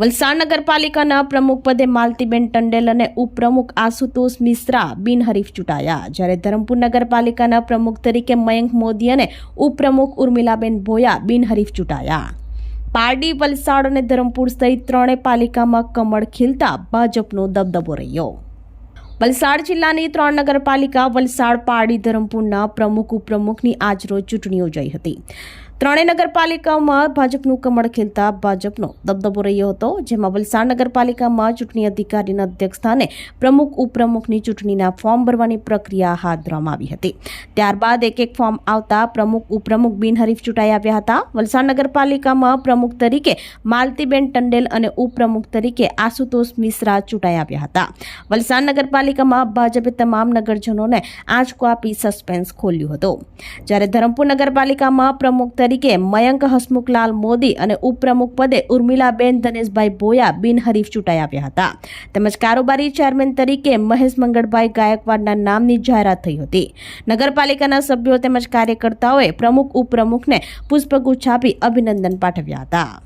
વલસાડ નગરપાલિકાના પ્રમુખ પદે માલતીબેન ટંડેલ અને ઉપપ્રમુખ આશુતોષ મિશ્રા બિનહરીફ ચૂંટાયા. જ્યારે ધરમપુર નગરપાલિકાના પ્રમુખ તરીકે મયંક મોદી અને ઉપપ્રમુખ ઉર્મિલાબેન ભોયા બિનહરીફ ચૂંટાયા. પારડી, વલસાડ અને ધરમપુર સહિત ત્રણેય પાલિકામાં કમળ ખીલતા ભાજપનો દબદબો રહ્યો. વલસાડ જિલ્લાની ત્રણ નગરપાલિકા વલસાડ, પારડી, ધરમપુરના પ્રમુખ, ઉપપ્રમુખની આજરોજ ચૂંટણી યોજાઈ હતી. ત્રણેય નગરપાલિકાઓમાં ભાજપનું કમળ ખીલતા ભાજપનો દબદબો રહ્યો હતો, જેમાં વલસાડ નગરપાલિકામાં ચૂંટણી અધિકારીના અધ્યક્ષસ્થાને પ્રમુખ, ઉપપ્રમુખની ચૂંટણીના ફોર્મ ભરવાની પ્રક્રિયા હાથ ધરવામાં આવી હતી. ત્યારબાદ એક એક ફોર્મ આવતા પ્રમુખ, ઉપપ્રમુખ બિનહરીફ ચૂંટાઈ આવ્યા હતા. વલસાડ નગરપાલિકામાં પ્રમુખ તરીકે માલતીબેન ટંડેલ અને ઉપપ્રમુખ તરીકે આશુતોષ મિશ્રા ચૂંટાઈ આવ્યા હતા. વલસાડ નગરપાલિકામાં ભાજપે તમામ નગરજનોને આંચકો આપી સસ્પેન્સ ખોલ્યું હતું. જ્યારે ધરમપુર નગરપાલિકામાં પ્રમુખ તરીકે મયંક હસમુખલાલ મોદી અને ઉપપ્રમુખ પદે ઉર્મિલાબેન ધનેશભાઈ ભોયા બિનહરીફ ચૂંટાઈ આવ્યા હતા. તેમજ કારોબારી ચેરમેન તરીકે મહેશ મંગળભાઈ ગાયકવાડના નામની જાહેરાત થઈ હતી. નગરપાલિકાના સભ્યો તેમજ કાર્યકર્તાઓએ પ્રમુખ, ઉપપ્રમુખને પુષ્પગુચ્છ આપી અભિનંદન પાઠવ્યા હતા.